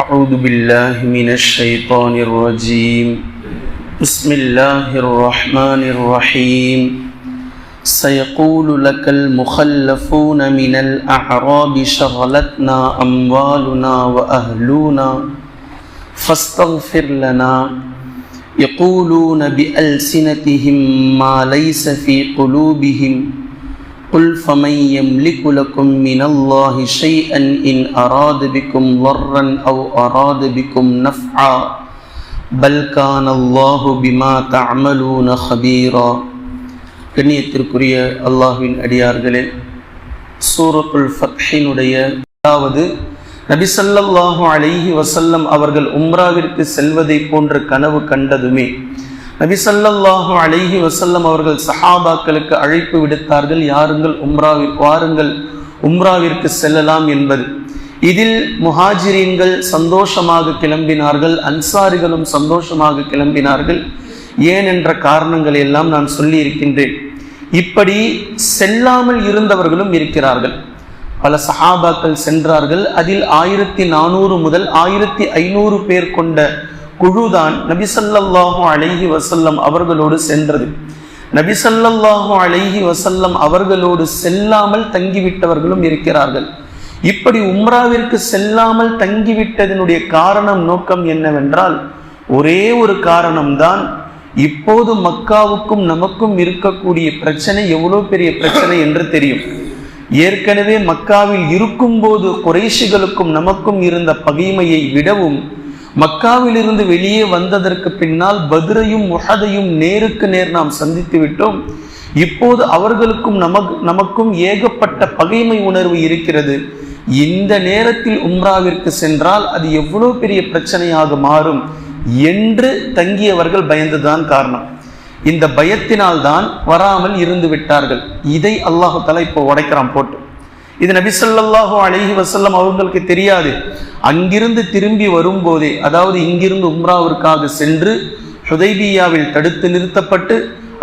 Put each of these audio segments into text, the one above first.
أعوذ بالله من الشيطان الرجيم. بسم الله الرحمن الرحيم. سيقول لك المخلفون من الأعراب شغلتنا أموالنا وأهلنا، فاستغفر لنا. يقولون بألسنتهم ما ليس في قلوبهم. قل فمن يملك لكم من الله شيئا إن أراد بكم ضرا أو أراد بكم نفعا بل كان الله بما تعملون خبيرا கண்ணியத்திற்குரிய அல்லாஹ்வின் அடியார்களே சூரத்துல் ஃபத்ஹினுடைய அதாவது நபி ஸல்லல்லாஹு அலைஹி வஸல்லம் அவர்கள் உம்ராவிற்கு செல்வதை போன்ற கனவு கண்டதுமே நபிசல்லாஹு அலைஹி வசல்லம் அவர்கள் சஹாபாக்களுக்கு அழைப்பு விடுத்தார்கள் யாருங்கள் உம்ராவில் வாருங்கள் உம்ராவிற்கு செல்லலாம் என்பது. இதில் முஹாஜிரீன்கள் சந்தோஷமாக கிளம்பினார்கள் அன்சாரிகளும் சந்தோஷமாக கிளம்பினார்கள். ஏன் என்ற காரணங்களை எல்லாம் நான் சொல்லி இருக்கின்றேன் இப்படி செல்லாமல் இருந்தவர்களும் இருக்கிறார்கள். பல சஹாபாக்கள் சென்றார்கள். அதில் ஆயிரத்தி நானூறு முதல் ஆயிரத்தி ஐநூறு பேர் கொண்ட குழுதான் நபிசல்லாஹு அலைஹி வசல்லம் அவர்களோடு சென்றது. நபிசல்லாஹு அலைஹி வசல்லம் அவர்களோடு செல்லாமல் தங்கிவிட்டவர்களும் இருக்கிறார்கள். இப்படி உம்ராவிற்கு செல்லாமல் தங்கிவிட்டதனுடைய காரணம் நோக்கம் என்னவென்றால் ஒரே ஒரு காரணம்தான். இப்போது மக்காவுக்கும் நமக்கும் இருக்கக்கூடிய பிரச்சனை எவ்வளோ பெரிய பிரச்சனை என்று தெரியும். ஏற்கனவே மக்காவில் இருக்கும்போது குறைஷிகளுக்கும் நமக்கும் இருந்த பகைமையை விடவும் மக்காவிலிருந்து வெளியே வந்ததற்கு பின்னால் பத்ரையும் முஹதையும் நேருக்கு நேர் நாம் சந்தித்து விட்டோம். இப்போது அவர்களுக்கும் நமக்கு நமக்கும் ஏகப்பட்ட பகைமை உணர்வு இருக்கிறது. இந்த நேரத்தில் உம்ராவிற்கு சென்றால் அது எவ்வளோ பெரிய பிரச்சனையாக மாறும் என்று தங்கியவர்கள் பயந்துதான் காரணம். இந்த பயத்தினால் தான் வராமல் இருந்து விட்டார்கள். இதை அல்லாஹு தலா இப்போ உடைக்கிறான் போட்டு. இது நபிசல்லாஹு அழகி வசல்லம் அவங்களுக்கு தெரியாது. அங்கிருந்து திரும்பி வரும்போதே அதாவது இங்கிருந்து உம்ராவிற்காக சென்று ஹுதைபியாவில் தடுத்து நிறுத்தப்பட்டு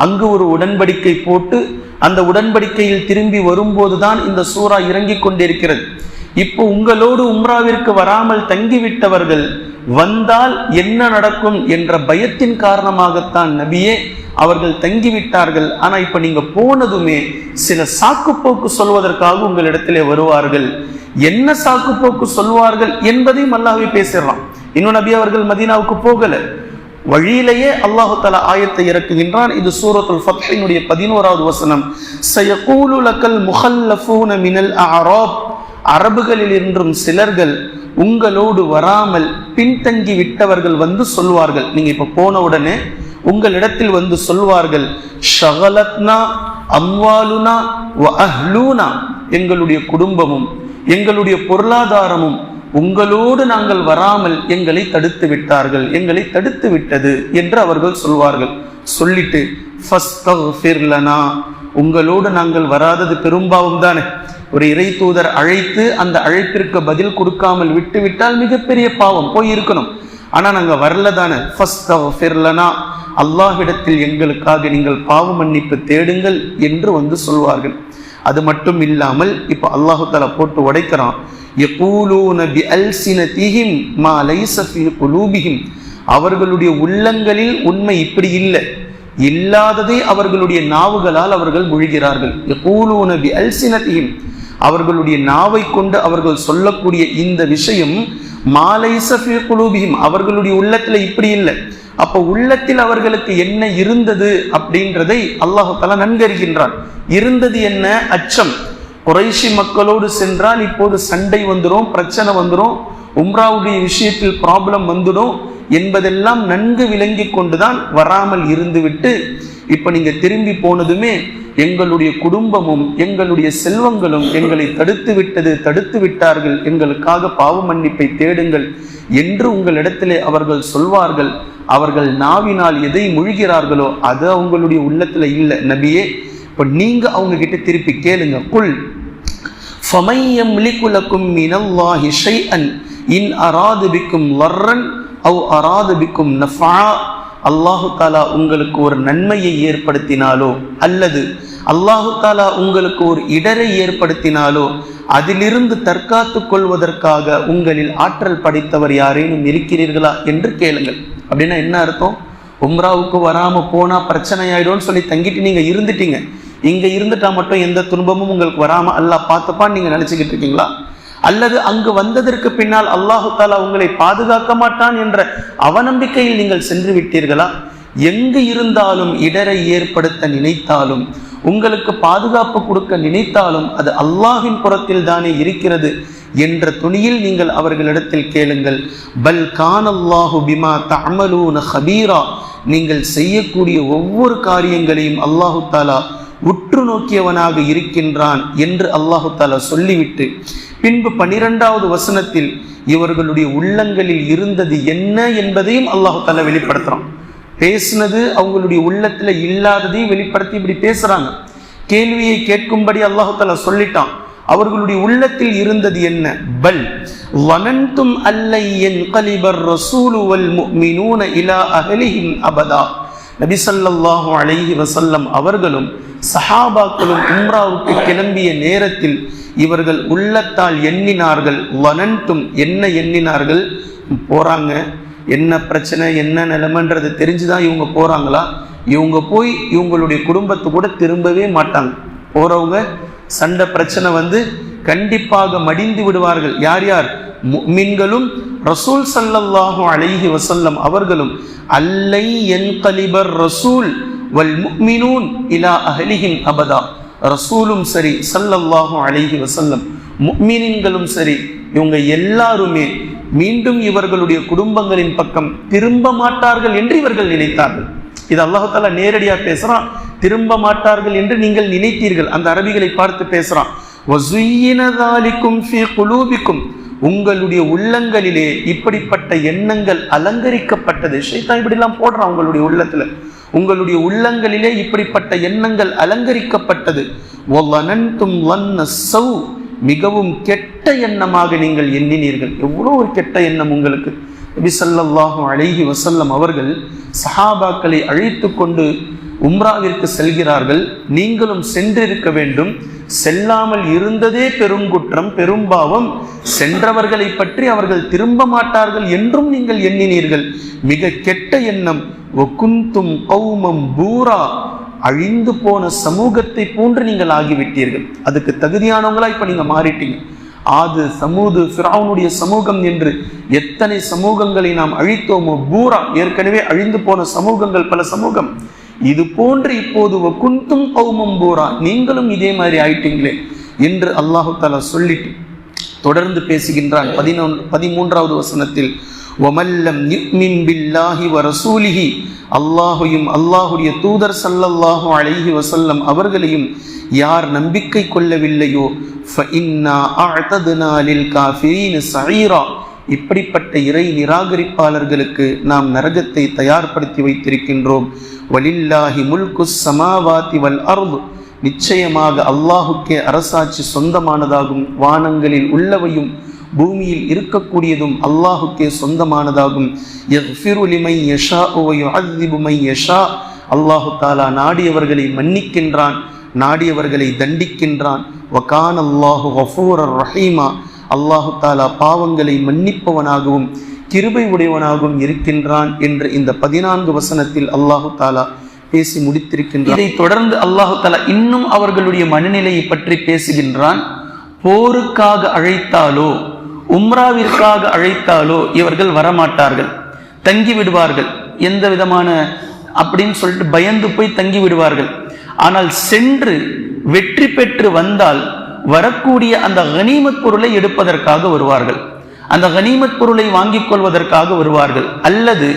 அங்கு ஒரு உடன்படிக்கை போட்டு அந்த உடன்படிக்கையில் திரும்பி வரும்போதுதான் இந்த சூறா இறங்கிக் கொண்டிருக்கிறது. இப்போ உங்களோடு உம்ராவிற்கு வராமல் தங்கிவிட்டவர்கள் வந்தால் என்ன நடக்கும் என்ற பயத்தின் காரணமாகத்தான் நபியே அவர்கள் தங்கிவிட்டார்கள். ஆனா இப்ப நீங்க போனதுமே சில சாக்குப்போக்கு சொல்வதற்காக உங்களிடத்திலே வருவார்கள். என்ன சாக்குப்போக்கு சொல்வார்கள் என்பதையும் அல்லாஹே பேசிடலாம். இன்னும் நபி அவர்கள் மதீனாவுக்கு போகல. வழியிலேயே அல்லாஹு தலா ஆயத்தை இறக்குகின்றான். இது சூரத்துல் ஃபத்ஹினுடைய பதினோராவது வசனம். சயகூலு லக்கல் முஹல்லஃபூன மினல் அராப் அரபுகளில் என்றும் சிலர்கள் உங்களோடு வராமல் பின்தங்கி விட்டவர்கள் வந்து சொல்வார்கள். நீங்க இப்ப போன உடனே உங்களிடத்தில் வந்து சொல்வார்கள் ஷகலத்னா அம்வாலுனா அஹ்லூனா. எங்களுடைய குடும்பமும் எங்களுடைய பொருளாதாரமும் உங்களோடு நாங்கள் வராமல் எங்களை தடுத்து விட்டார்கள் எங்களை தடுத்து விட்டது என்று அவர்கள் சொல்வார்கள். சொல்லிட்டு உங்களோடு நாங்கள் வராதது பெரும்பாவம் தானே. ஒரு இறை தூதர் அழைத்து அந்த அழைப்பிற்கு பதில் கொடுக்காமல் விட்டுவிட்டால் மிகப்பெரிய பாவம் போய் இருக்கணும் ஆனா நாங்க வரல தானே. ஃபஸ்தஃபிர்லனா அல்லாஹ்விடத்தில் எங்களுக்காக நீங்கள் பாவ மன்னிப்பு தேடுங்கள் என்று வந்து சொல்வார்கள். அது மட்டும் இல்லாமல் இப்போ அல்லாஹு தலா போட்டு உடைக்கிறான். மா அவர்களுடைய உள்ளங்களில் உண்மை இப்படி இல்லை. இல்லாததை அவர்களுடைய நாவுகளால் அவர்கள் மொழிகிறார்கள். யகூலூன பி அல்சினதிஹிம் அவர்களுடைய நாவை கொண்டு அவர்கள் சொல்லக்கூடிய இந்த விஷயம் மாலைச ஃபீ அவர்களுடைய உள்ளத்துல இப்படி இல்லை. அப்போ உள்ளத்தில் அவர்களுக்கு என்ன இருந்தது அப்படின்றதை அல்லாஹு தலா நன்கறிகின்றான். இருந்தது என்ன? அச்சம். குறைஷி மக்களோடு சென்றால் இப்போது சண்டை வந்துடும் பிரச்சனை வந்துடும் உம்ராவுடைய விஷயத்தில் ப்ராப்ளம் வந்துடும் என்பதெல்லாம் நன்கு விளங்கி கொண்டுதான் வராமல் இருந்துவிட்டு இப்போ நீங்கள் திரும்பி போனதுமே எங்களுடைய குடும்பமும் எங்களுடைய செல்வங்களும் எங்களை தடுத்து விட்டது தடுத்து விட்டார்கள். எங்களுக்காக பாவ மன்னிப்பை தேடுங்கள் என்று உங்களிடத்திலே அவர்கள் சொல்வார்கள். அவர்கள் நாவினால் எதை முழுகிறார்களோ அது அவங்களுடைய உள்ளத்தில் இல்லை. நபியே இப்போ நீங்கள் அவங்க கிட்ட திருப்பி கேளுங்க. குல் ஃபமையம் லிகுலக்கும் மினல்லாஹி ஷைஅன் இன் அராது பிக்கும் லர்ரன் அவ் அராது பிக்கும் நஃபா. அல்லாஹு தாலா உங்களுக்கு ஒரு நன்மையை ஏற்படுத்தினாலோ அல்லது அல்லாஹு தாலா உங்களுக்கு ஒரு இடரை ஏற்படுத்தினாலோ அதிலிருந்து தற்காத்து கொள்வதற்காக உங்களில் ஆற்றல் படைத்தவர் யாரேனும் இருக்கிறீர்களா என்று கேளுங்கள். அப்படின்னா என்ன அர்த்தம்? உம்ராவுக்கு வராம போனா பிரச்சனை ஆயிடும்னு சொல்லி தங்கிட்டு நீங்க இருந்துட்டீங்க. இங்க இருந்துட்டா மட்டும் எந்த துன்பமும் உங்களுக்கு வராம அல்லா பார்த்துப்பான்னு நீங்க நினைச்சுக்கிட்டு இருக்கீங்களா? அல்லது அங்கு வந்ததற்கு பின்னால் அல்லாஹு தாலா உங்களை பாதுகாக்க மாட்டான் என்ற அவநம்பிக்கையில் நீங்கள் சென்று விட்டீர்களா? எங்கு இருந்தாலும் இடரை ஏற்படுத்த நினைத்தாலும் உங்களுக்கு பாதுகாப்பு கொடுக்க நினைத்தாலும் அது அல்லாஹின் புறத்தில் தானே இருக்கிறது என்ற துணியில் நீங்கள் அவர்களிடத்தில் கேளுங்கள். பல் கானல்லாஹு பிமா தமலூன ஹபீரா. நீங்கள் செய்யக்கூடிய ஒவ்வொரு காரியங்களையும் அல்லாஹு தாலா உற்று நோக்கியவனாக இருக்கின்றான் என்று அல்லாஹு தாலா சொல்லிவிட்டு பின்பு பனிரெண்டாவது வசனத்தில் இவர்களுடைய உள்ளங்களில் இருந்தது என்ன என்பதையும் அல்லாஹு தாலா வெளிப்படுத்துறான். பேசினது அவங்களுடைய உள்ளத்துல இல்லாததையும் வெளிப்படுத்தி இப்படி பேசுறாங்க. கேள்வியை கேட்கும்படி அல்லாஹு தாலா சொல்லிட்டான். அவர்களுடைய உள்ளத்தில் இருந்தது என்ன? பல். வனந்தும் அல்லை என் கலிபர் ரசூலு இலா அஹலிஹிம் அபதா. நபிசல்லாஹு அலைஹி வசல்லம் அவர்களும் சஹாபாக்களும் உம்ராவுக்கு கிளம்பிய நேரத்தில் இவர்கள் உள்ளத்தால் எண்ணினார்கள் வனன்ட்டும் என்ன எண்ணினார்கள்? போறாங்க. என்ன பிரச்சனை? என்ன நிலைமைன்றது தெரிஞ்சுதான் இவங்க போறாங்களா? இவங்க போய் இவங்களுடைய குடும்பத்து கூட திரும்பவே மாட்டாங்க. போறவங்க சண்டை பிரச்சனை வந்து கண்டிப்பாக மடிந்து விடுவார்கள். யார் யார்? மீன்களும் ரசூல் சல்லல்லாஹு அலைஹி வசல்லம் அவர்களும் அல்லை என் கலிபர் ரசூல் வல் முக்மினூன் இலா அஹலிஹின் அபதா. ரசூலும் சரி சல்லல்லாஹு அலைஹி வசல்லம் முக்மினின்களும் சரி இவங்க எல்லாருமே மீண்டும் இவர்களுடைய குடும்பங்களின் பக்கம் திரும்ப மாட்டார்கள் என்று இவர்கள் நினைத்தார்கள். இது அல்லாஹால நேரடியாக பேசுறான் திரும்ப மாட்டார்கள் என்று நீங்கள் நினைத்தீர்கள். அந்த அரபிகளை பார்த்து பேசுறான் உங்களுடைய உள்ளங்களிலே இப்படிப்பட்ட எண்ணங்கள் அலங்கரிக்கப்பட்டது. ஷைத்தான் இப்படிலாம் போடுறான் உங்களுடைய உள்ளத்துல. உங்களுடைய உள்ளங்களிலே இப்படிப்பட்ட எண்ணங்கள் அலங்கரிக்கப்பட்டது. மிகவும் கெட்ட எண்ணமாக நீங்கள் எண்ணினீர்கள். எவ்வளோ ஒரு கெட்ட எண்ணம் உங்களுக்கு. நபி ஸல்லல்லாஹு அழகி வசல்லம் அவர்கள் சஹாபாக்களை அழைத்து கொண்டு உம்ராவிற்கு செல்கிறார்கள். நீங்களும் சென்றிருக்க வேண்டும். செல்லாமல் இருந்ததே பெருங்குற்றம் பெரும்பாவம் சென்றவர்களை பற்றி அவர்கள் திரும்ப மாட்டார்கள் என்றும் நீங்கள் எண்ணினீர்கள். மிக கெட்ட எண்ணம். ஒக்குந்தும் கௌமம் பூரா. அழிந்து போன சமூகத்தை போன்று நீங்கள் ஆகிவிட்டீர்கள். அதுக்கு தகுதியானவங்களா இப்ப நீங்க மாறிட்டீங்க. ஆது சமூது ஃபிராவுனுடைய சமூகம் என்று எத்தனை சமூகங்களை நாம் அழித்தோமோ? பூரா. ஏற்கனவே அழிந்து போன சமூகங்கள் பல சமூகம். இது போன்று இப்போது குந்தும் கௌமம் பூரா நீங்களும் இதே மாதிரி ஆயிட்டீங்களே என்று அல்லாஹு தாலா சொல்லிட்டு தொடர்ந்து பேசுகின்றான். பதினொன்று பதிமூன்றாவது வசனத்தில் ஒமல்லம் யுக்மின் பில்லாஹி வ ரசூலிஹி அல்லாஹுயும் அல்லாஹுடைய தூதர் சல்லல்லாஹு அலைஹி வசல்லம் அவர்களையும் யார் நம்பிக்கை கொள்ளவில்லையோ ஃபஇன்னா அஅததுனா லில் காஃபிரீன சஈரா இப்படிப்பட்ட இறை நிராகரிப்பாளர்களுக்கு நாம் நரகத்தை தயார்படுத்தி வைத்திருக்கின்றோம். வலில்லாஹி முல்கு சமாவாதி வல் அருள் நிச்சயமாக அல்லாஹுக்கே அரசாட்சி சொந்தமானதாகும். வானங்களில் உள்ளவையும் பூமியில் இருக்கக்கூடியதும் அல்லாஹுக்கே சொந்தமானதாகும். யஷா யஷா. அல்லாஹு தாலா நாடியவர்களை மன்னிக்கின்றான். நாடியவர்களை தண்டிக்கின்றான். வகான் அல்லாஹு ரஹீமா. அல்லாஹு தாலா பாவங்களை மன்னிப்பவனாகவும் கிருபை உடையவனாகவும் இருக்கின்றான் என்று இந்த பதினான்கு வசனத்தில் அல்லாஹு தாலா பேசி முடித்திருக்கின்றான். இதை தொடர்ந்து அல்லாஹு தாலா இன்னும் அவர்களுடைய மனநிலையை பற்றி பேசுகின்றான். போருக்காக அழைத்தாலோ உம்ராவிற்காக அழைத்தாலோ இவர்கள் வரமாட்டார்கள். தங்கி விடுவார்கள். எந்த விதமான அப்படின்னு சொல்லிட்டு பயந்து போய் தங்கி விடுவார்கள். ஆனால் சென்று வெற்றி பெற்று வந்தால் வரக்கூடிய அந்த கனிமத் பொருளை எடுப்பதற்காக வருவார்கள். அந்த கனிமத் பொருளை வாங்கிக் கொள்வதற்காக வருவார்கள். அல்லது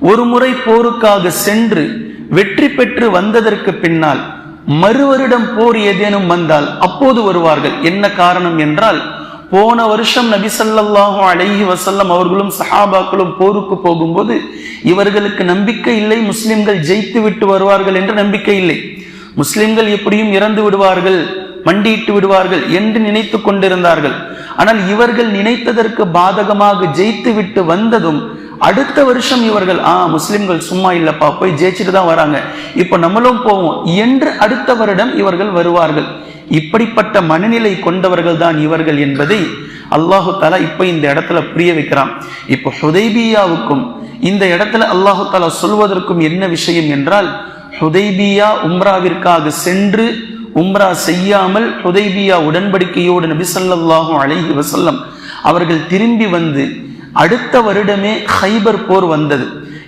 ஒரு முறை போருக்காக சென்று வெற்றி பெற்று வந்ததற்கு பின்னால் மறுவருடம் போர் ஏதேனும் வந்தால் அப்போது வருவார்கள். என்ன காரணம் என்றால் போன வருஷம் நபி அழகி வசல்லம் அவர்களும் சஹாபாக்களும் போருக்கு போகும்போது இவர்களுக்கு நம்பிக்கை இல்லை முஸ்லிம்கள் ஜெயித்து விட்டு வருவார்கள் என்ற நம்பிக்கை இல்லை. முஸ்லிம்கள் எப்படியும் இறந்து விடுவார்கள். மண்டியிட்டு விடுவார்கள் என்று நினைத்து கொண்டிருந்தார்கள். ஆனால் இவர்கள் நினைத்ததற்கு பாதகமாக ஜெயித்து விட்டு வந்ததும் அடுத்த வருஷம் இவர்கள் ஆ முஸ்லிம்கள் சும்மா இல்லப்பா போய் ஜெயிச்சுட்டு தான் வராங்க. இப்போ நம்மளும் போவோம். என்று அடுத்த வருடம் இவர்கள் வருவார்கள். இப்படிப்பட்ட மனநிலை கொண்டவர்கள் தான் இவர்கள் என்பதை அல்லாஹு தாலா இப்போ இந்த இடத்துல புரிய வைக்கிறான். இப்போ ஹுதைபியாவுக்கும் இந்த இடத்துல அல்லாஹு தாலா சொல்வதற்கும் என்ன விஷயம் என்றால் ஹுதைபியா உம்ராவிற்காக சென்று உம்ரா செய்யாமல் ஹுதைபியா உடன்படிக்கையோடு நபி ஸல்லல்லாஹு அழகி வசல்லம் அவர்கள் திரும்பி வந்து அடுத்த வருடமே ஹைபர் போர் வந்தது.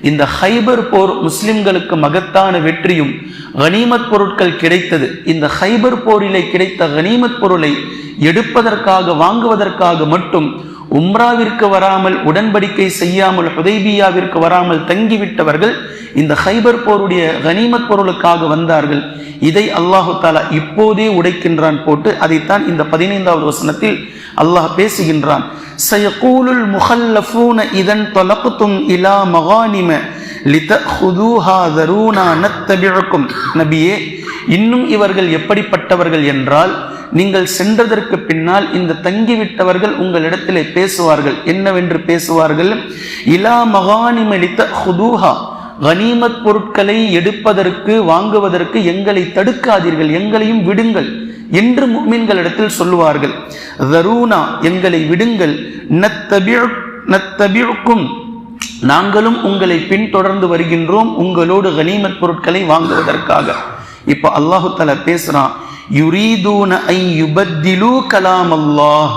இந்த ஹைபர் போர் முஸ்லிம்களுக்கு மகத்தான வெற்றியும் கனிமத் பொருட்கள் கிடைத்தது. இந்த ஹைபர் போரிலே கிடைத்த கனிமத் பொருளை எடுப்பதற்காக வாங்குவதற்காக மட்டும் உம்ராவிற்கு வராமல் உடன்படிக்கை செய்யாமல் ஹுதைபியாவிற்கு வராமல் தங்கிவிட்டவர்கள் இந்த ஹைபர் போருடைய கனிமத் பொருளுக்காக வந்தார்கள். இதை அல்லாஹு தாலா இப்போதே உடைக்கின்றான் போட்டு அதைத்தான் இந்த பதினைந்தாவது வசனத்தில் அல்லாஹ் பேசுகின்றான். சயகூலுல் முஹல்லஃபூன இதன் தொலக்குத்தும் இலா மகானிம நபியே இன்னும் இவர்கள் எப்படிப்பட்டவர்கள் என்றால் நீங்கள் சென்றதற்கு பின்னால் இந்த தங்கிவிட்டவர்கள் உங்களிடத்திலே பேசுவார்கள். என்னவென்று பேசுவார்கள்? இலா மகானிமலித்த ஹுதூஹா. கனிமத் பொருட்களை எடுப்பதற்கு வாங்குவதற்கு எங்களை தடுக்காதீர்கள் எங்களையும் விடுங்கள் என்று மீன்களிடத்தில் சொல்லுவார்கள். தரூனா எங்களை விடுங்கள். நத்தபிழுக்கும் நாங்களும் உங்களை பின்தொடர்ந்து வருகின்றோம் உங்களோடு கனிமத் பொருட்களை வாங்குவதற்காக. இப்போ அல்லாஹு தலா பேசுறான் யுரீதூன ஐ யுபத்திலு கலாம் அல்லாஹ்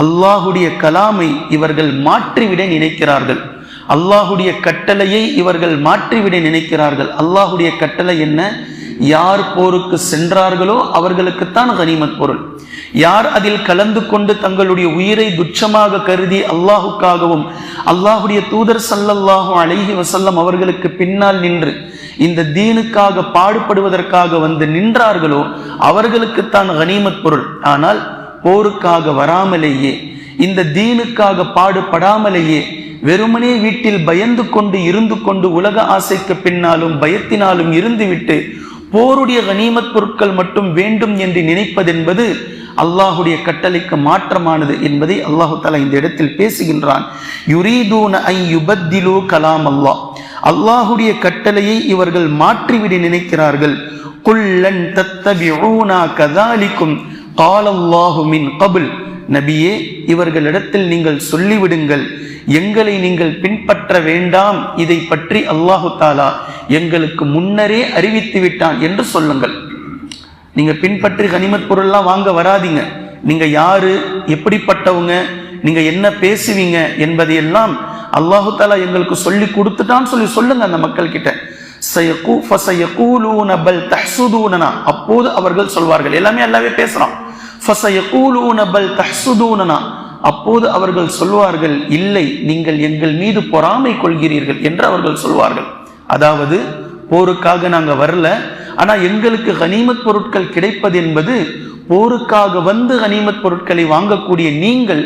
அல்லாஹுடைய கலாமை இவர்கள் மாற்றிவிட நினைக்கிறார்கள். அல்லாஹுடைய கட்டளையை இவர்கள் மாற்றிவிட நினைக்கிறார்கள். அல்லாஹுடைய கட்டளை என்ன? யார் போருக்கு சென்றார்களோ அவர்களுக்குத்தான் கனிமத் பொருள். யார் அதில் கலந்து கொண்டு தங்களுடைய உயிரை துச்சமாக கருதி அல்லாஹுக்காகவும் அல்லாஹுடைய தூதர் சல்லல்லாஹு அழகி வசல்லம் அவர்களுக்கு பின்னால் நின்று இந்த தீனுக்காக பாடுபடுவதற்காக வந்து நின்றார்களோ அவர்களுக்குத்தான் கனிமத் பொருள். ஆனால் போருக்காக வராமலேயே இந்த தீனுக்காக பாடுபடாமலேயே வெறுமனே வீட்டில் பயந்து கொண்டு இருந்து கொண்டு உலக ஆசைக்கு பின்னாலும் பயத்தினாலும் இருந்துவிட்டு போருடைய கனிமத் பொருட்கள் மட்டும் வேண்டும் என்று நினைப்பதென்பது அல்லாஹுடைய கட்டளைக்கு மாற்றமானது என்பதை அல்லாஹு தலா இந்த இடத்தில் பேசுகின்றான். யுரீதூன ஐ யுபத்திலு கலாம் அல்லாஹ் அல்லாஹுடைய கட்டளையை இவர்கள் மாற்றிவிட நினைக்கிறார்கள். குல்லன் தத்தபிஊனா கதாலிக்கும். காலல்லாஹு மின் கபுல். நபியே இவர்களிடத்தில் நீங்கள் சொல்லிவிடுங்கள். எங்களை நீங்கள் பின்பற்ற வேண்டாம். இதை பற்றி அல்லாஹு தாலா எங்களுக்கு முன்னரே அறிவித்து விட்டான் என்று சொல்லுங்கள். நீங்க பின்பற்றி கனிமத் பொருள்லாம் வாங்க வராதீங்க. நீங்க யாரு எப்படிப்பட்டவங்க நீங்க என்ன பேசுவீங்க என்பதையெல்லாம் அல்லாஹு தாலா எங்களுக்கு சொல்லி கொடுத்துட்டான்னு சொல்லி சொல்லுங்க அந்த மக்கள் கிட்ட அப்போது அவர்கள் சொல்வார்கள். எல்லாமே எல்லாமே பேசுறான் அப்போது அவர்கள் சொல்வார்கள் இல்லை நீங்கள் எங்கள் மீது பொறாமை கொள்கிறீர்கள் என்று அவர்கள் சொல்வார்கள். அதாவது போருக்காக நாங்கள் வரல ஆனால் எங்களுக்கு கனிமத் பொருட்கள் கிடைப்பது என்பது போருக்காக வந்து கனிமத் பொருட்களை வாங்கக்கூடிய நீங்கள்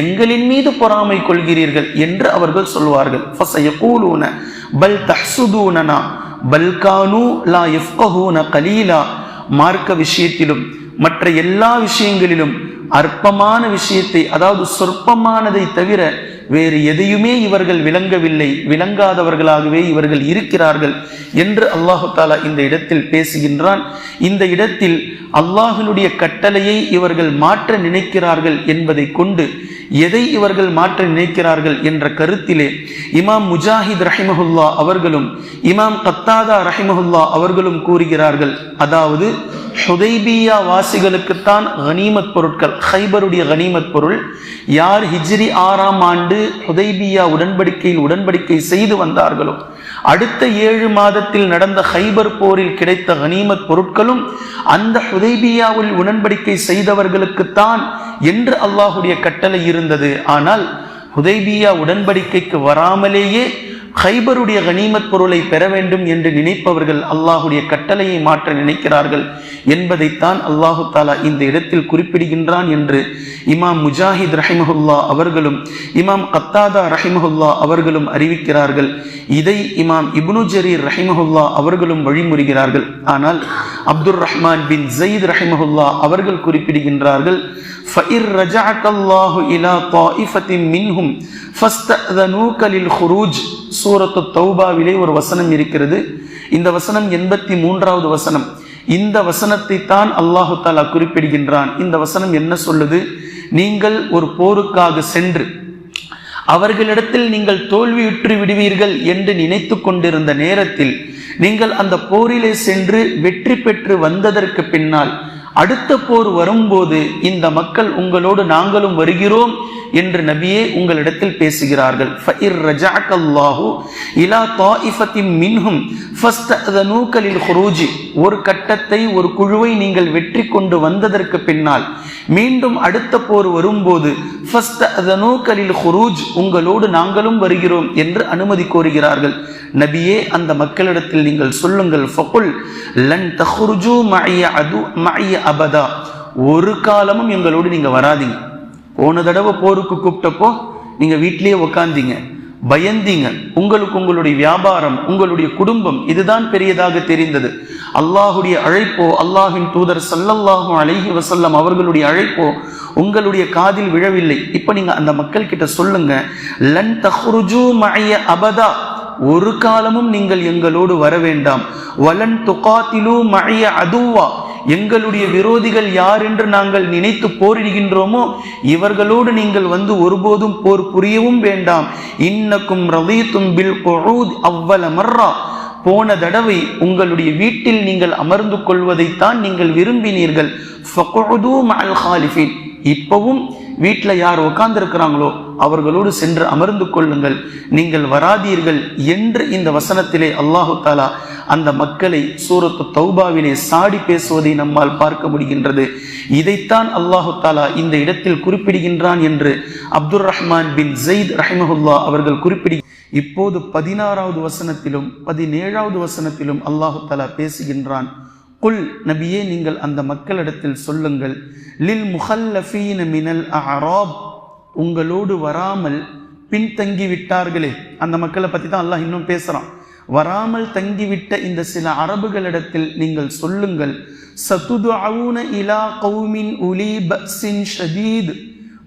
எங்களின் மீது பொறாமை கொள்கிறீர்கள் என்று அவர்கள் சொல்வார்கள். பல் தஹ்சுதூனனா பல்கானு லா யஃப்கஹூன கலீலா. மார்க்க விஷயத்திலும் மற்ற எல்லா விஷயங்களிலும் அற்பமான விஷயத்தை அதாவது சொற்பமானதை தவிர வேறு எதையுமே இவர்கள் விளங்கவில்லை விளங்காதவர்களாகவே இவர்கள் இருக்கிறார்கள் என்று அல்லாஹு தாலா இந்த இடத்தில் பேசுகின்றான். இந்த இடத்தில் அல்லாஹினுடைய கட்டளையை இவர்கள் மாற்ற நினைக்கிறார்கள் என்பதை கொண்டு எதை இவர்கள் மாற்ற நினைக்கிறார்கள் என்ற கருத்திலே இமாம் முஜாஹித் ரஹிமஹுல்லா அவர்களும் இமாம் கத்தாதா ரஹிமஹுல்லா அவர்களும் கூறுகிறார்கள். அதாவது ஹுதைபியா வாசிகளுக்குத்தான் கனிமத் பொருட்கள் ஹைபருடைய கனிமத் பொருள். யார் ஹிஜ்ரி ஆறாம் ஆண்டு ஹுதைபியா உடன்படிக்கையில் உடன்படிக்கை செய்து வந்தார்களோ அடுத்த ஏழு மாதத்தில் நடந்த ஹைபர் போரில் கிடைத்த கனிமத் பொருட்களும் அந்த ஹுதைபியாவில் உடன்படிக்கை செய்தவர்களுக்குத்தான் என்று அல்லாஹுடைய கட்டளை இருந்தது. ஆனால் ஹுதைபியா உடன்படிக்கைக்கு வராமலேயே ஹைபருடைய கனிமத் பொருளை பெற வேண்டும் என்று நினைப்பவர்கள் அல்லாஹுடைய கட்டளையை மாற்ற நினைக்கிறார்கள் என்பதைத்தான் அல்லாஹு தாலா இந்த இடத்தில் குறிப்பிடுகின்றான் என்று இமாம் முஜாஹித் ரஹிமஹுல்லா அவர்களும் இமாம் கத்தாதா ரஹிமஹுல்லா அவர்களும் அறிவிக்கிறார்கள். இதை இமாம் இப்னு ஜரீர் ரஹிமஹுல்லா அவர்களும் வழிமுறுகிறார்கள். ஆனால் அப்துல் ரஹ்மான் பின் ஜயீத் ரஹிமஹுல்லா அவர்கள் குறிப்பிடுகின்றார்கள் ஃபஇர் ரஜஅகல்லாஹு இலா தாயிஃபத்தின் மின்ஹும் ஃபஸ்தூக்கலில் ஹுரூஜ் சூரத்து தௌபாவிலே ஒரு வசனம் இருக்கிறது. இந்த வசனம் எண்பத்தி மூன்றாவது வசனம். இந்த வசனத்தை தான் அல்லாஹு தாலா குறிப்பிடுகின்றான். இந்த வசனம் என்ன சொல்லுது? நீங்கள் ஒரு போருக்காக சென்று அவர்களிடத்தில் நீங்கள் தோல்வியுற்று விடுவீர்கள் என்று நினைத்து கொண்டிருந்த நேரத்தில் நீங்கள் அந்த போரிலே சென்று வெற்றி பெற்று வந்ததற்கு பின்னால் அடுத்த போர் வரும்போது இந்த மக்கள் உங்களோடு நாங்களும் வருகிறோம் என்று நபியே உங்களிடத்தில் பேசுகிறார்கள். ஃபஇர் ரஜஅக இலா தாயிஃபத்தின் மின்ஹும் ஃபஸ்தஅதனூக லில் ஹுரூஜி ஒரு கட்டத்தை ஒரு குழுவை நீங்கள் வெற்றி கொண்டு வந்ததற்கு பின்னால் மீண்டும் அடுத்த போர் வரும்போது ஃபஸ்தஅதனூக லில் ஹுரூஜ் உங்களோடு நாங்களும் வருகிறோம் என்று அனுமதி கோருகிறார்கள். நபியே அந்த மக்களிடத்தில் நீங்கள் சொல்லுங்கள். ஃபகுல் லன் தஹ்ருஜு மஅய அது மஅய அபதா. ஒரு காலமும் எங்களோடு நீங்க வராதீங்க. போன தடவை போருக்கு கூப்பிட்டப்போ நீங்க வீட்டிலேயே உக்காந்தீங்க. பயந்தீங்க. உங்களுக்கு உங்களுடைய வியாபாரம் உங்களுடைய குடும்பம் இதுதான் பெரியதாக தெரிந்தது. அல்லாஹுடைய அழைப்போ அல்லாஹின் தூதர் சல்லல்லாஹு அழகி வசல்லம் அவர்களுடைய அழைப்போ உங்களுடைய காதில் விழவில்லை. இப்ப நீங்க அந்த மக்கள் கிட்ட சொல்லுங்க. லன் தஹ்ருஜு மஅய அபதா. ஒரு காலமும் நீங்கள் எங்களோடு வர வேண்டாம். வலன் துகாத்திலு மழைய அதுவா. எங்களுடைய விரோதிகள் யார் என்று நாங்கள் நினைத்து போரிடுகின்றோமோ இவர்களோடு நீங்கள் வந்து ஒருபோதும் போர் புரியவும் வேண்டாம். இன்னக்கும் ரவீத்தும் பில் குஊத் அவ்வல மர்ரா. போன தடவை உங்களுடைய வீட்டில் நீங்கள் அமர்ந்து கொள்வதைத்தான் நீங்கள் விரும்பினீர்கள். இப்பவும் வீட்டில் யார் உட்கார்ந்திருக்கிறாங்களோ அவர்களோடு சென்று அமர்ந்து கொள்ளுங்கள். நீங்கள் வராதீர்கள் என்று இந்த வசனத்திலே அல்லாஹு தாலா அந்த மக்களை சூரத்து தௌபாவிலே சாடி பேசுவதை நம்மால் பார்க்க முடிகின்றது. இதைத்தான் அல்லாஹு தாலா இந்த இடத்தில் குறிப்பிடுகின்றான் என்று அப்துல் ரஹ்மான் பின் ஜெயித் ரஹிமஹுல்லா அவர்கள் குறிப்பிடு இப்போது பதினாறாவது வசனத்திலும் பதினேழாவது வசனத்திலும் அல்லாஹு தாலா பேசுகின்றான். குல் நபியே நீங்கள் அந்த மக்களிடத்தில் சொல்லுங்கள். லில் முஹல்லஃபீன மினல் அராப் உங்களோடு வராமல் பின்தங்கி விட்டார்களே அந்த மக்களை பற்றி தான் அல்லாஹ் இன்னும் பேசுகிறான் வராமல் தங்கிவிட்ட இந்த சில அரபுகளிடத்தில் நீங்கள் சொல்லுங்கள். சத்துது அவுன இலா கௌமின் உலி பக்ஸின் ஷதீத்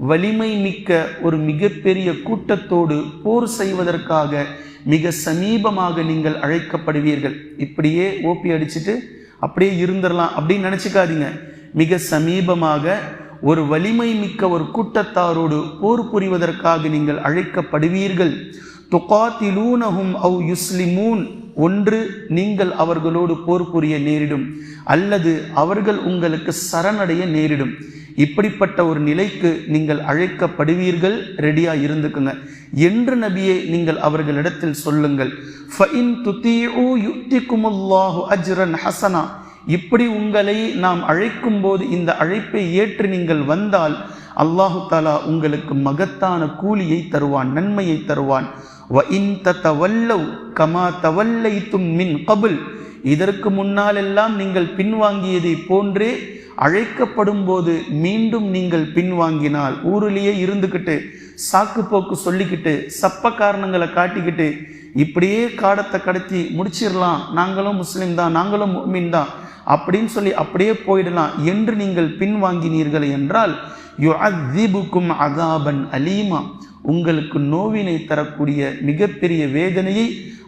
வலிமை மிக்க ஒரு மிகப்பெரிய கூட்டத்தோடு போர் செய்வதற்காக மிக சமீபமாக நீங்கள் அழைக்கப்படுவீர்கள். இப்படியே ஓப்பி அடிச்சுட்டு அப்படியே இருந்துடலாம் அப்படின்னு நினச்சிக்காதீங்க. மிக சமீபமாக ஒரு வலிமை மிக்க ஒரு கூட்டத்தாரோடு போர் புரிவதற்காக நீங்கள் அழைக்கப்படுவீர்கள். துகாத்திலூனஹும் அவ் யுஸ்லிமூன். ஒன்று நீங்கள் அவர்களோடு போர் புரிய நேரிடும். அல்லது அவர்கள் உங்களுக்கு சரணடைய நேரிடும். இப்படிப்பட்ட ஒரு நிலைக்கு நீங்கள் அழைக்கப்படுவீர்கள் ரெடியா இருந்துக்குங்க. என்று நபியை நீங்கள் அவர்களிடத்தில் சொல்லுங்கள். அஜ்ரன் ஹசனா. இப்படி உங்களை நாம் அழைக்கும் போது இந்த அழைப்பை ஏற்று நீங்கள் வந்தால் அல்லாஹு தாலா உங்களுக்கு மகத்தான கூலியை தருவான் நன்மையை தருவான். வ இன் தவல்லவ் கமா தவல்லைத்தும் மின் கபுல். இதற்கு முன்னாலெல்லாம் நீங்கள் பின்வாங்கியதை போன்றே அழைக்கப்படும் போது மீண்டும் நீங்கள் பின்வாங்கினால் ஊரிலேயே இருந்துக்கிட்டு சாக்கு போக்கு சொல்லிக்கிட்டு சப்ப காரணங்களை காட்டிக்கிட்டு இப்படியே காடத்தை கடத்தி முடிச்சிடலாம். நாங்களும் முஸ்லீம் தான் நாங்களும் மீன் தான் அப்படின்னு சொல்லி அப்படியே போயிடலாம் என்று நீங்கள் பின்வாங்கினீர்கள் என்றால் யுஅذிபுக்கும் அதாபன் அலீமா. உங்களுக்கு நோவினை தரக்கூடிய மிகப்பெரிய வேதனையை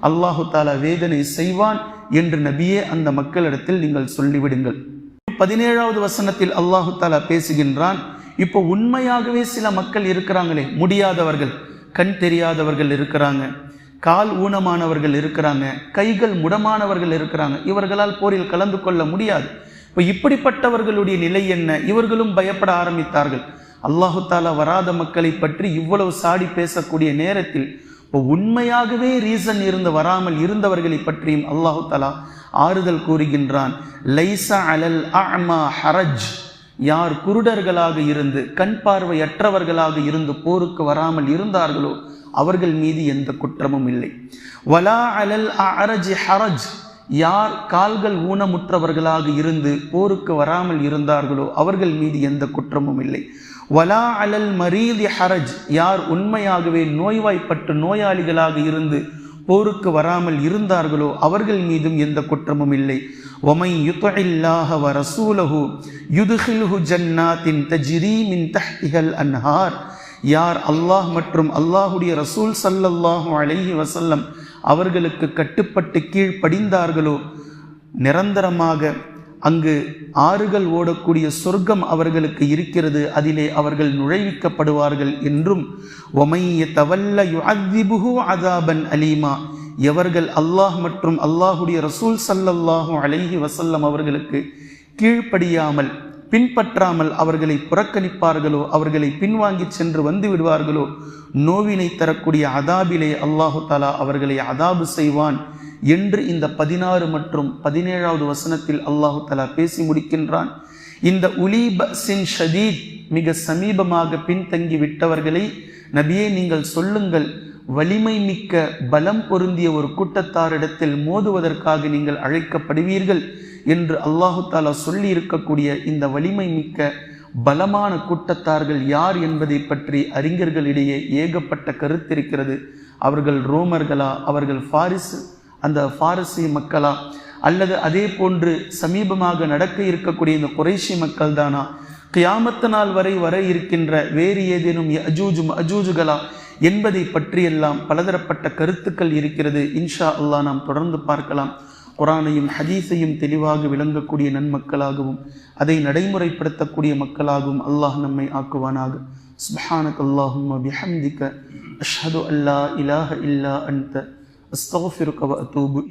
அல்லாஹு தாலா வேதனை செய்வான் என்று நபியே அந்த மக்களிடத்தில் நீங்கள் சொல்லிவிடுங்கள். பதினேழாவது வசனத்தில் அல்லாஹு தாலா பேசுகின்றான் இப்போ உண்மையாகவே சில மக்கள் இருக்கிறாங்களே முடியாதவர்கள் கண் தெரியாதவர்கள் இருக்கிறாங்க கால் ஊனமானவர்கள் இருக்கிறாங்க கைகள் முடமானவர்கள் இருக்கிறாங்க இவர்களால் போரில் கலந்து கொள்ள முடியாது. இப்போ இப்படிப்பட்டவர்களுடைய நிலை என்ன? இவர்களும் பயப்பட ஆரம்பித்தார்கள். அல்லாஹு தாலா வராத மக்களை பற்றி இவ்வளவு சாடி பேசக்கூடிய நேரத்தில் இப்போ உண்மையாகவே ரீசன் இருந்து வராமல் இருந்தவர்களை பற்றியும் அல்லாஹு தலா ஆறுதல் கூறுகின்றான். லைசா அலல் அமா ஹரஜ். யார் குருடர்களாக இருந்து கண் பார்வையற்றவர்களாக இருந்து போருக்கு வராமல் இருந்தார்களோ அவர்கள் மீது எந்த குற்றமும் இல்லை. வலா அலல் அரஜ் ஹரஜ். யார் கால்கள் ஊனமுற்றவர்களாக இருந்து போருக்கு வராமல் இருந்தார்களோ அவர்கள் மீது எந்த குற்றமும் இல்லை. வலா அலல் மரீதி ஹரஜ் யார் உண்மையாகவே நோய்வாய்ப்பட்டு நோயாளிகளாக இருந்து போருக்கு வராமல் இருந்தார்களோ அவர்கள் மீதும் எந்த குற்றமும் இல்லை. ஒமை யுத்தல்லாஹ வ ரசூலஹு யுதுஹில்ஹு ஜன்னாத்தின் தஜிரி மின் தஹ்திகல் அன்ஹார் யார் அல்லாஹ் மற்றும் அல்லாஹுடைய ரசூல் சல்லல்லாஹு அழகி வசல்லம் அவர்களுக்கு கட்டுப்பட்டு கீழ் படிந்தார்களோ நிரந்தரமாக அங்கு ஆறுகள் ஓடக்கூடிய சொர்க்கம் அவர்களுக்கு இருக்கிறது. அதிலே அவர்கள் நுழைவிக்கப்படுவார்கள் என்றும் ஒமைய தவல்ல யுஅதிபுஹு அதாபன் அலீமா. எவர்கள் அல்லாஹ் மற்றும் அல்லாஹுடைய ரசூல் சல்லல்லாஹு அலைஹி வசல்லம் அவர்களுக்கு கீழ்ப்படியாமல் பின்பற்றாமல் அவர்களை புறக்கணிப்பார்களோ அவர்களை பின்வாங்கி சென்று வந்து விடுவார்களோ நோவினை தரக்கூடிய அதாபிலே அல்லாஹு தாலா அவர்களை அதாபு செய்வான். என்று இந்த பதினாறு மற்றும் பதினேழாவது வசனத்தில் அல்லாஹு தலா பேசி முடிக்கின்றான். இந்த உலீப சின் ஷதீத் மிக சமீபமாக பின்தங்கி விட்டவர்களை நபியே நீங்கள் சொல்லுங்கள் வலிமை மிக்க பலம் பொருந்திய ஒரு கூட்டத்தாரிடத்தில் மோதுவதற்காக நீங்கள் அழைக்கப்படுவீர்கள் என்று அல்லாஹு தாலா சொல்லி இருக்கக்கூடிய இந்த வலிமை மிக்க பலமான கூட்டத்தார்கள் யார் என்பதை பற்றி அறிஞர்களிடையே ஏகப்பட்ட கருத்திருக்கிறது அவர்கள் ரோமர்களா? அவர்கள் ஃபாரிஸ் அந்த பாரசி மக்களா? அல்லது அதே போன்று சமீபமாக நடக்க இருக்கக்கூடிய இந்த குறைஷி மக்கள் தானா கியாமத்த நாள் வரை வர இருக்கின்ற வேறு ஏதேனும் அஜூஜு அஜூஜுகளா என்பதை பற்றியெல்லாம் பலதரப்பட்ட கருத்துக்கள் இருக்கிறது. இன்ஷா அல்லாஹ் நாம் தொடர்ந்து பார்க்கலாம். குரானையும் ஹதீஸையும் தெளிவாக விளங்கக்கூடிய நன்மக்களாகவும் அதை நடைமுறைப்படுத்தக்கூடிய மக்களாகவும் அல்லாஹ் நம்மை ஆக்குவானாக. சுபஹானக் அல்லாஹும் பிஹம்திக அஷ்ஹது அல்லா இலாஹ இல்லா அன்த. Astaghfiruka wa atubu